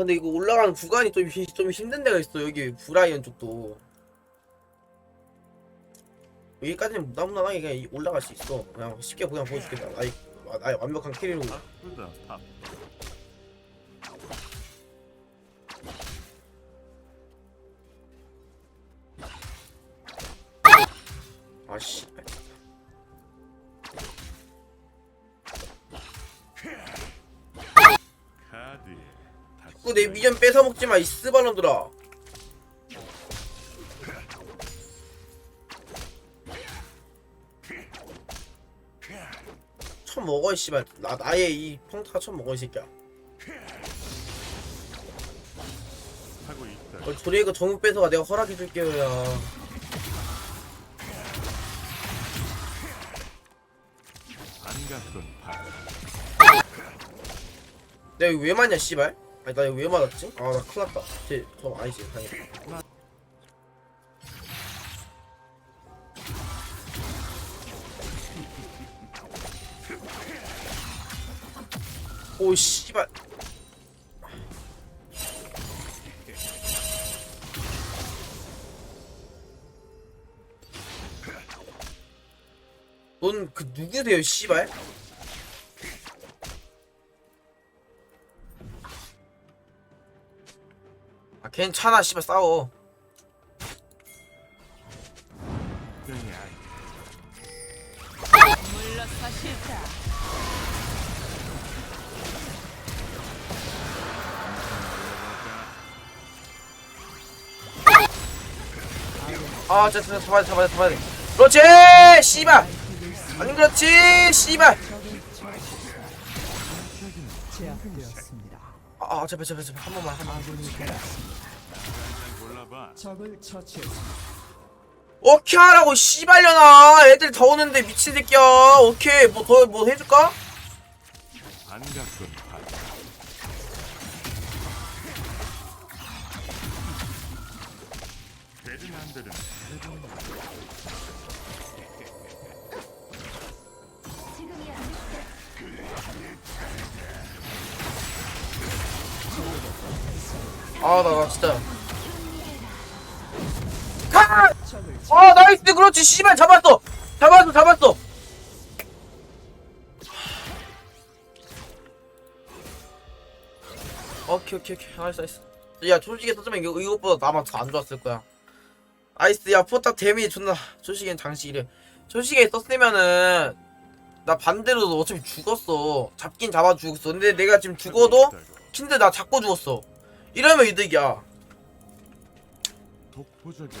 근데 이거 올라가는 구간이 좀, 히- 좀 힘든 데가 있어 여기 브라이언 쪽도. 여기까지는 무난무난하게 그냥 이- 올라갈 수 있어. 그냥 쉽게 그냥 보여줄게. 나 아예 아예 완벽한 캐리로. 바쁘다. 바빠 아씨 자꾸 내 미션 뺏어 먹지 마 이 스발놈들아. 첫 먹어 이 씨발. 나 나의 이 평타가 첫 먹어 이 새끼야. 하고 있다. 어, 드레이그 정우 뺏어가. 내가 허락해 줄게요 야. 반갑군 바 내가 이거 왜 맞냐 씨발 아니 나 이거 왜 맞았지? 아 나 큰일 났다 쟤저 아니지 당연히 오 씨발 넌 그 누구세요 씨발? 아 괜찮아 씨발 싸워. 아 진짜 잡아야 돼 잡아야 돼 그렇지 씨발 아니 그렇지 씨발. 아, 아 제발 제발 제발 한 번만 한 번만 적을 처치했습니다. 오케이 하라고 씨발려나 애들 더 오는데 미친 새끼야 오케이 뭐 더 뭐 해줄까? 반갑군 바 베르난드는 아나나 진짜 아 나이스. 그렇지. 씨발 잡았어. 잡았어 잡았어. 오케이 오케이 오케이. 나이스 나이스. 야 솔직히 썼으면 이거 이것보다 나만 더 안 좋았을 거야. 나이스 야 포탑 데미 존나. 솔직히 장식이래. 솔직히 썼으면은 나 반대로 어차피 죽었어. 잡긴 잡아 죽었어. 근데 내가 지금 죽어도 킨드 나 잡고 죽었어. 이러면 이득이야. 독보적이야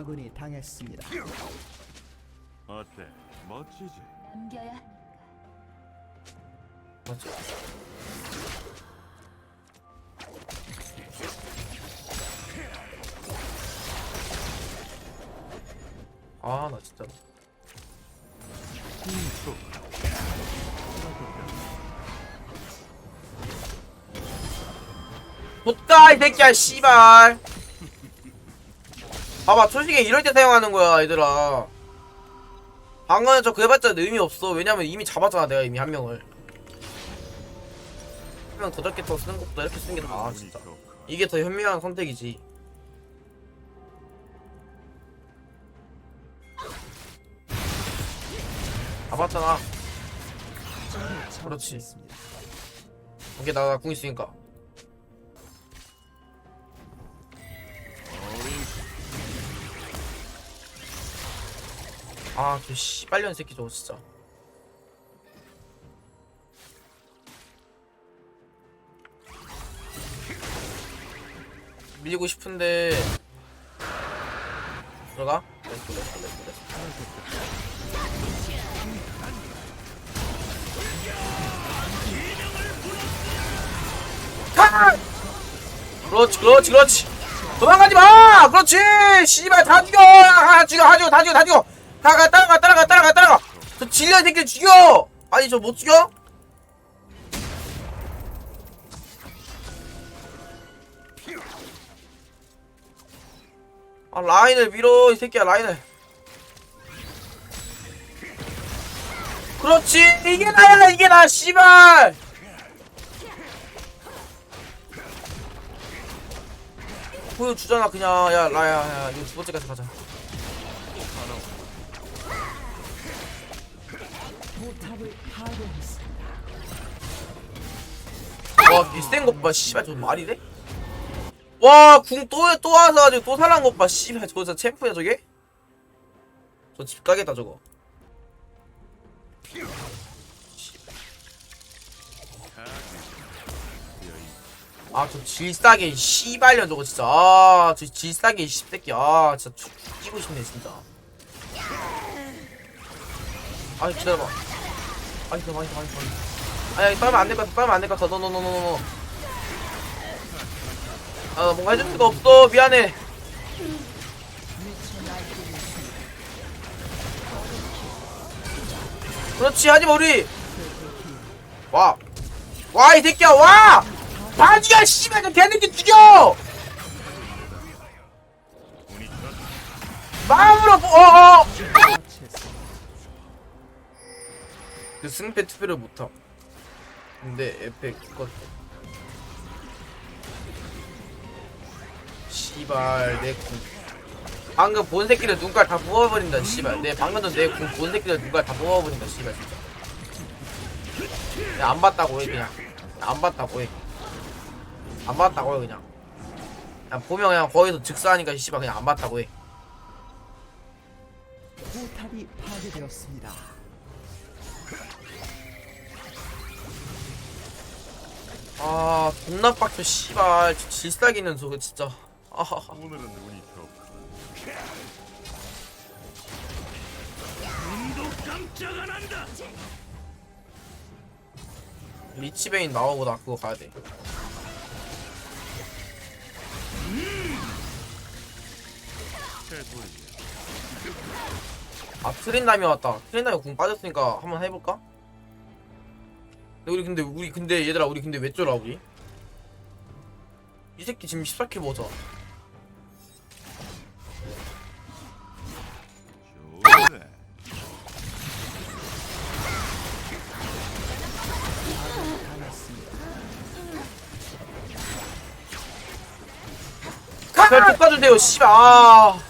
아군이 당했습니다. 어때? 멋지지? 옮겨야 맞죠? 아 나 진짜 또 못가 이 새끼야 씨발 봐봐 솔직히 이럴 때 사용하는 거야 얘들아. 방어는 저 그래봤자 의미 없어. 왜냐면 이미 잡았잖아 내가 이미 한 명을. 한 명 더럽게 더 쓰는 것보다 이렇게 쓰는 게 나아 진짜. 이게 더 현명한 선택이지. 잡았잖아. 그렇지. 오케이 나궁 있으니까 아저 씨발년 새끼 저거 진짜. 밀고 싶은데. 들어가? 렛츠고 렛츠고 렛츠고 렛츠고 가! 그렇지 그렇지 그렇지. 도망가지 마! 그렇지! 씨발 다 죽여! 다 죽여 다 죽여 다 죽여 다 죽여 다가 따라가 따라가 따라가 따라가. 저 질려 새끼 죽여! 아니 저 못 죽여? 아 라인을 밀어 이 새끼야 라인을. 그렇지! 이게 나야 이게 나 씨발! 보여주잖아 그냥. 야 라야 야 이거 두 번째까지 가자 와 비싼 것봐. 씨발 저 말이 돼? 와 궁 또 또 와서 가지고 또 살란 것 봐. 씨발 저거 진짜 챔프야 저게? 저 집 가겠다 저거. 아 저 질싸게 이 씨발년 저거 진짜. 아 저 질싸게 이 씹새끼. 아 진짜 죽- 죽이고 싶네 진짜 아니 기다려봐. 아니 많이 더 많이 아니 빨면 안될 것 같아 빨면 안될 것 같아. 노노노노노 아 뭔가 해줄 수가 없어. 미안해. 그렇지 하지마 우리. 와. 와 이 새끼야 와! 다 죽여 씨발 저 개새끼 죽여! 마음으로 어어 그 승패 투표를 못함. 근데 에펙 껐 씨발 내궁. 방금 본 새끼를 눈깔 다 부어버린다 씨발. 내 방금 전내궁 본 새끼를 눈깔 다 부어버린다 씨발 진짜. 내가 안 봤다고 해 그냥. 안 봤다고 해안 봤다고 해 그냥. 그냥 보면 그냥 거기서 즉사하니까 씨발 그냥 안 봤다고 해. 포탑이 파괴되었습니다. 아 존나 빡쳐 씨발 저 질싸기는 저거 진짜 아하하 오늘은 운이 좋고 리치베인 나오고 나 그거 가야 돼. 최소의 아 트린다미 왔다. 트린다미 궁 빠졌으니까 한번 해볼까? 우리 근데 우리 근데 얘들아 우리 근데 왜 쫄아 우리? 이 새끼 지금 14킬 보자. 잘 볶아주세요 씨발 아.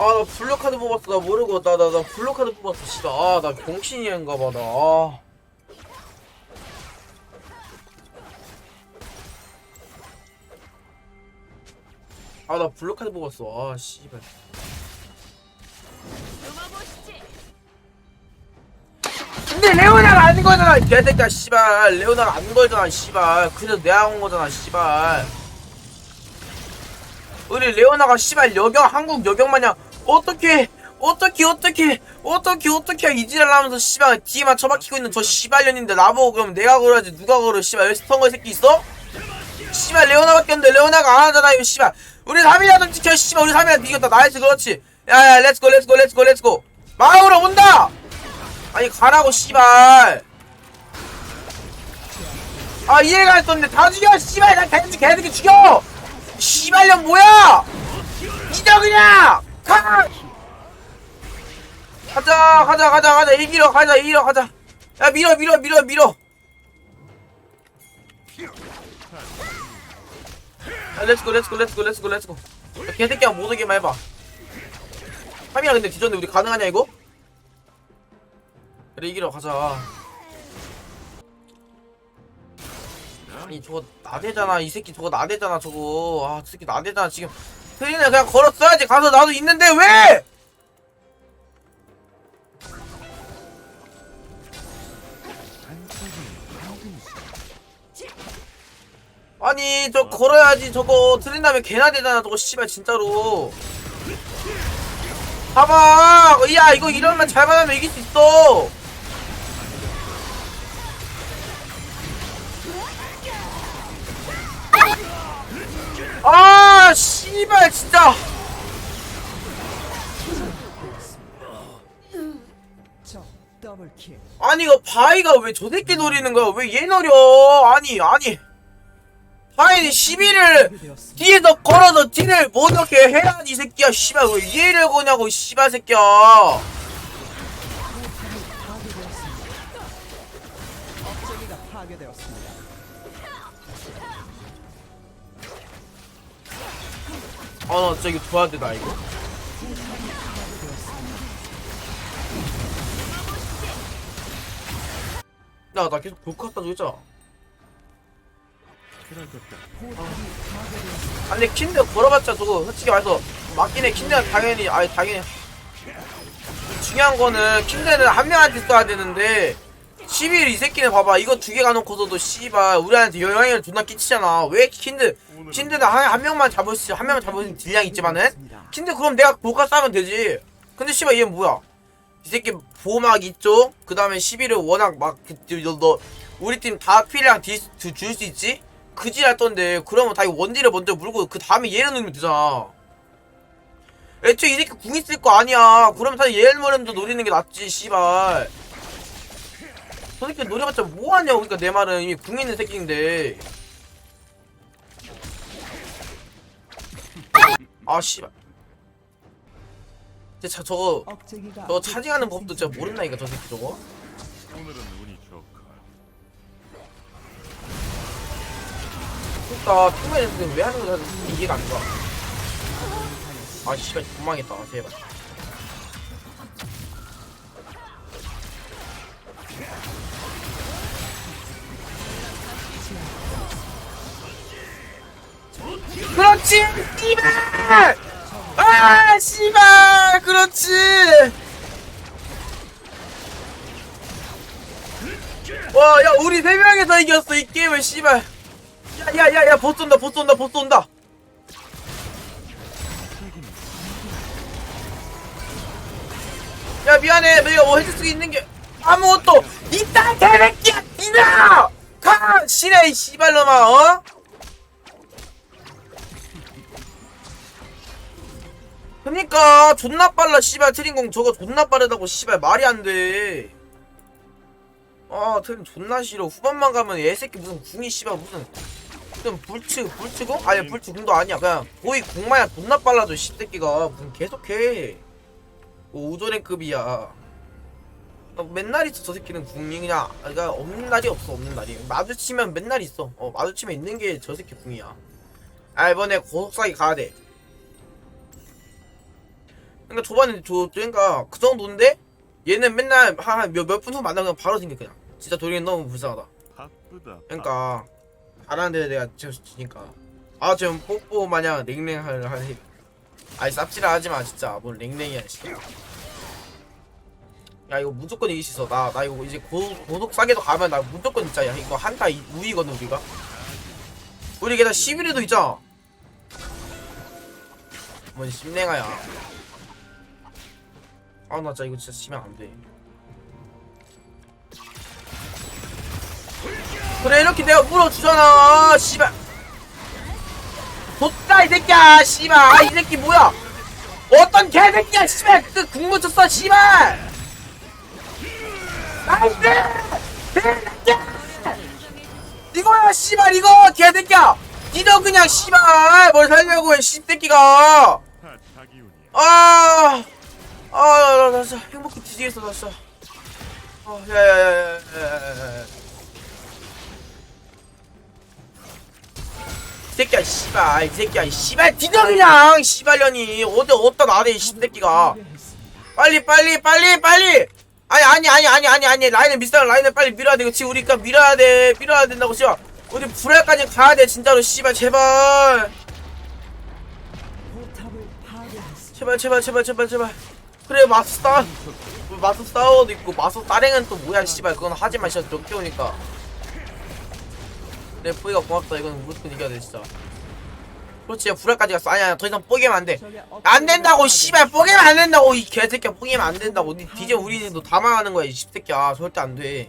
아나 블루 카드 뽑았어. 나 모르고 나 나 나 블루 카드 뽑았어 씨발 아나 병신이인가 봐나. 아. 아나 블루 카드 뽑았어. 아 씨발. 근데 레오나가 아닌 거잖아 이 개새끼야 씨발. 레오나가 아닌 거잖아 씨발. 그래서 내가 온 거잖아 씨발. 우리 레오나가 씨발 여경 한국 여경 마냥 어떻게 어떻게 어떻게 어떻게 어떻게 이지랄 하면서 씨발 뒤에만 처박히고 있는 저 씨발년인데 나보고 그럼 내가 그러지 누가 그러 씨발. 여기 스턴거 새끼 있어? 씨발 레오나밖에 없는데 레오나가 안 하잖아 이 씨발. 우리 3이라도 지켜 씨발. 우리 3이라도 이겼다. 나이스 그렇지. 야야 렛츠고 렛츠고 렛츠고 렛츠고 마음으로 온다! 아니 가라고 씨발. 아 이해가 안 썼는데 다 죽여 씨발. 나 개새끼 개새끼 죽여! 씨발년 뭐야? 이겨 그냥 가 가자 가자 가자 가자. 이기러 가자 이기러 가자. 야 밀어 밀어 밀어 밀어. 야 렛츠고 렛츠고 렛츠고 렛츠고 렛츠고 야, 개새끼야 못 오게만 해봐. 3이라 근데 뒤졌는데 우리 가능하냐 이거? 그래 이기러 가자. 아니 저거 나대잖아. 이 새끼 저거 나대잖아 저거. 아저 새끼 나대잖아 지금 트레이너 그냥 걸었어야지. 가서 나도 있는데 왜? 아니 저 걸어야지. 저거 트레이너면 개나 되잖아 저거 씨발 진짜로. 봐봐! 야 이거 이러면 잘 받으면 이길 수 있어 씨발 진짜. 아니 이거 바이가 왜 저 새끼 노리는 거야 왜 얘 노려 아니 아니 바이는 시비를. 뒤에서 걸어서 딜을 못 넣게 해야지 이 새끼야 씨발 왜 얘를 거냐고 이 씨발 새끼야 아나 저기 도와야 되나 이거. 계속 볼것 같다 그랬잖아. 그럴 것 같아. 아니 킨드 걸어봤자 저거 솔직히 말해서 해 킨드는 당연히 아니 당연히. 중요한 거는 킨드는 한 명한테 써야 되는데 11 이 새끼는 봐봐. 이거 두 개 가놓고서도 씨발 우리한테 영향을 존나 끼치잖아. 왜 킨드 킨드는 한, 한 명만 잡을 수한 명만 잡을 수 있는 딜량 있지만은 킨드 그럼 내가 볼까 싸면 되지. 근데 씨발 얘는 뭐야? 이 새끼 보호막 있죠? 그 다음에 11을 워낙 막 그, 너, 너 우리 팀다 필이랑 줄수 있지? 그지 할던데 그러면 다 원딜을 먼저 물고 그 다음에 얘를 누르면 되잖아. 애초에 이 새끼 궁 있을 거 아니야. 그러면 사실 얘를 먼저 노리는 게 낫지 씨발 저 새끼 노려봤자 뭐하냐고 그러니까 내 말은 이미 궁 있는 새끼인데. 아 씨발. 진짜 자, 저거 저거 차징하는 법도 진짜 모른다니까 저 새끼 저거. 오늘은 운이 좋고. 그니까 팀에서 왜 하는 거야? 이해가 안 가. 아 씨발 도망했다. 제발. 그렇지! 씨발! 아 씨발! 그렇지! 와 야 우리 네 명에서 이겼어 이 게임을 씨발. 야 야 야 야 보스 온다 보스 온다 보스 온다. 야 미안해. 내가 뭐 해줄 수 있는 게 아무것도. 있다 개새끼야 니나! 가! 시래 이 씨발놈아 어? 그니까 존나 빨라 씨발. 트린공 저거 존나 빠르다고 씨발. 말이 안돼. 아 트린 존나 싫어. 후반만 가면 애새끼 무슨 궁이 씨발. 무슨 무슨 불츠 불츠공? 아니 불츠공도 아니야. 그냥 거의 궁마야. 존나 빨라져 씨 새끼가. 무슨 계속해. 뭐 우조랭급이야. 어, 맨날 있어 저 새끼는 궁이. 그냥 그러니까 없는 날이 없어 없는 날이. 마주치면 맨날 있어. 어 마주치면 있는 게 저 새끼 궁이야. 아 이번에 고속사기 가야돼 그러니까 초반에 저 그러니까 그 정도인데 얘는 맨날 한몇 분 후 만나면 바로 생겨 그냥. 진짜 도리는 너무 불쌍하다. 바쁘다. 그러니까 잘하는데 내가 지니까. 아 지금 뽀뽀 마냥 랭랭할 할 아이 쌉지라 하지마 진짜. 뭘 랭랭이야 씨. 야 이거 무조건 이길 수 있어. 나 나 이거 이제 고, 고독 싸게도 가면 나 무조건 진짜 야 이거 한타 이- 우위거든 우리가. 우리 게다 11위도 있잖아. 뭔 심랭아야 아 나 진짜 이거 진짜 치면 안돼. 그래 이렇게 내가 물어주잖아 씨발. 뒀다 이 새끼야 씨발. 아 이 새끼 뭐야? 어떤 개새끼야 씨발. 그 국무 쳤어 씨발. 나이스 개새끼야! 이거야 씨발 이거. 개새끼야. 니도 그냥 씨발. 뭘 살려고 해 씨새끼가. 아, 아, 나, 나 진짜 행복해 뒤지겠어, 나 진짜. 아, 야, 야, 야, 야, 야, 야, 야. 이 새끼야, 씨발, 이 새끼야, 이 씨발, 뒤져 그냥, 씨발년이 어디 어디다 나대, 이 새끼가. 빨리, 빨리, 빨리, 빨리. 아니, 아니, 아니, 아니, 아니, 아니, 라인을 미스터 라인을 빨리 밀어야 돼, 그치? 우리가 밀어야 돼, 밀어야 된다고, 씨발. 우리 불알까지 가야 돼, 진짜로, 씨발, 제발. 제발 제발 제발 제발 제발 그래 마스 싸 마스 싸워도 있고 마스 따랭은 또 뭐야 씨발. 그건 하지마 진짜. 적게 오니까. 내 포이가 고맙다. 이건 무조건 이겨야 돼 진짜. 그렇지 야 불알까지 갔어 아니야 더 이상 뽀개면 안돼. 적의 안 된다고 억제기가 씨발. 뽀개면 안 된다고 이 개새끼야. 뽀개면 안 된다고. 니 디제 우리도 다 망하는 거야 이 십새끼야. 절대 안돼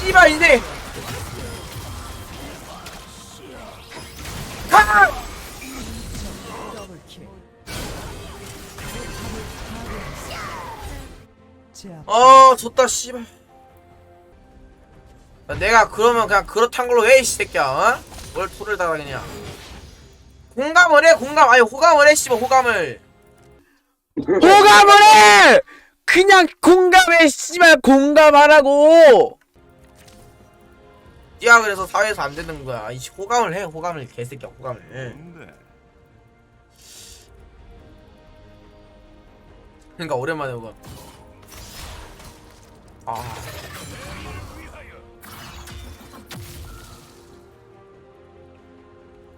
씨발 인생 가! 어 졌다 씨발. 야, 내가 그러면 그냥 그렇단 걸로 해 이 새끼야 어? 뭘 토를 달아겠냐 공감을 해 공감. 아니 호감을 해 씨발 호감을. 호감을 해! 그냥 공감해 씨발 공감하라고 야 그래서 사회에서 안 되는 거야 이 씨, 호감을 해 호감을 개새끼야 호감을 근데 그러니까 오랜만에 호감 아이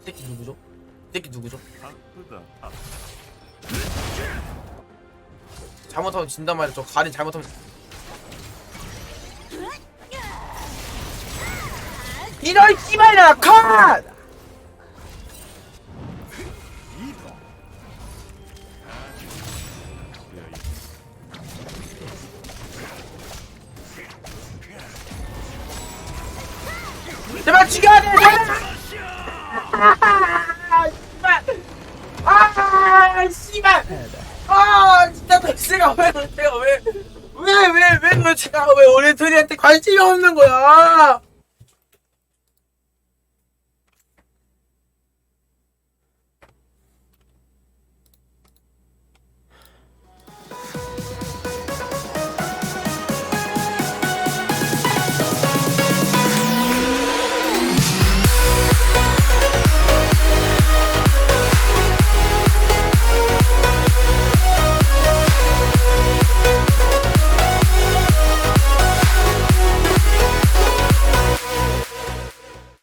새끼 누구죠? 이 새끼 누구죠? 아, 잘못하면 진단 말이야. 저 가린 잘못하면. 이럴 씨발이야 컷! 제발 죽여야 돼! 제발! 아, 씨발! 아, 진짜 덕스가 왜, 제가 왜, 왜, 왜, 왜, 왜, 제가 왜 오리토리한테 관심이 없는 거야?